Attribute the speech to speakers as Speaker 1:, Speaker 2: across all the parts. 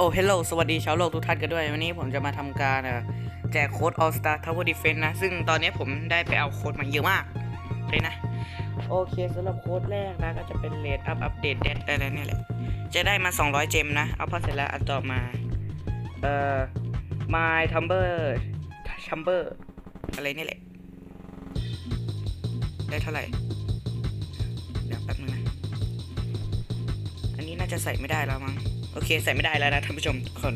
Speaker 1: โอ้เฮลโลสวัสดีชาวโลกทุกท่านกันด้วย วันนี้ผมจะมาทำการแจกโค้ด All Star Tower Defense นะ ซึ่งตอนนี้ผมได้ไปเอาโค้ดมาเยอะมากเลยนะ โอเคสำหรับโค้ดแรกนะ ก็จะเป็นเลดอัพอัปเดตเดดอะไรเนี่ยแหละ จะได้มา 200 เจมนะ เอาพอเสร็จแล้วอันต่อมา เอ่อ My Tumber Chamber อะไรนี่แหละ ได้เท่าไหร่ เดี๋ยวแป๊บนึงนะ อันนี้น่าจะใส่ไม่ได้แล้วมั้ง อเคใส่ไม่ได้แล้วนะท่านผู้ชมทุกคน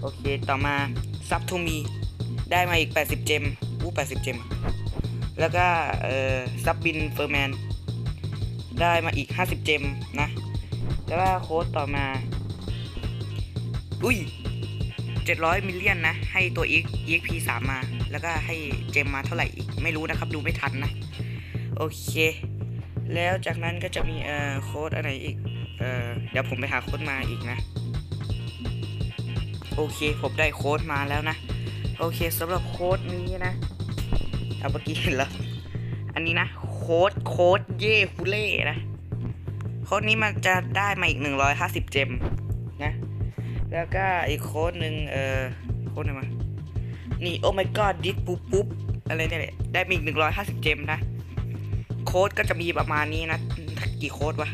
Speaker 1: โอเคต่อมาซับทูมีได้มาอีก 80 เจมอู้80 เจม แล้วก็เอ่อซับบินเฟอร์แมนได้มาอีก 50 เจมนะ แล้วก็โค้ดต่อมา อุ้ย 700 มิลเลียนนะ ให้ตัว EXP 3 มา แล้วก็ให้เจมมาเท่าไหร่อีก ไม่รู้นะครับ ดูไม่ทันนะ โอเค แล้วจากนั้นก็จะมีเอ่อโค้ดอะไรอีก เออเดี๋ยวผมไปหาโค้ดมาอีกนะ โอเคผมได้โค้ดมาแล้วนะ โอเคสำหรับโค้ดนี้นะเอาเมื่อกี้เห็นแล้ว อันนี้นะ โค้ดโค้ดเย่ฟูเล่นะ โค้ดนี้มันจะได้มาอีก 150 เจมนะ แล้วก็อีกโค้ดหนึ่งเอ่อโค้ดอะไรมา นี่โอ้ my god ดิสปุ๊บปุ๊บอะไรเนี่ยแหละได้มาอีก 150 เจมนะ โค้ดก็จะมีประมาณนี้นะ กี่โค้ดวะ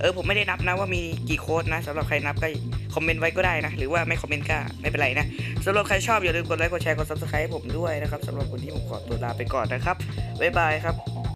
Speaker 1: เออผมไม่ได้นับนะว่ามีกี่โค้ดนะสำหรับใครนับก็คอมเมนต์ไว้ก็ได้นะ หรือว่าไม่คอมเมนต์ก็ไม่เป็นไรนะสำหรับใครชอบอย่าลืมกดไลค์กดแชร์กดซับสไครต์ให้ผมด้วยนะครับสำหรับวันนี้ผมขอตัวลาไปก่อนนะครับบ๊ายบายครับ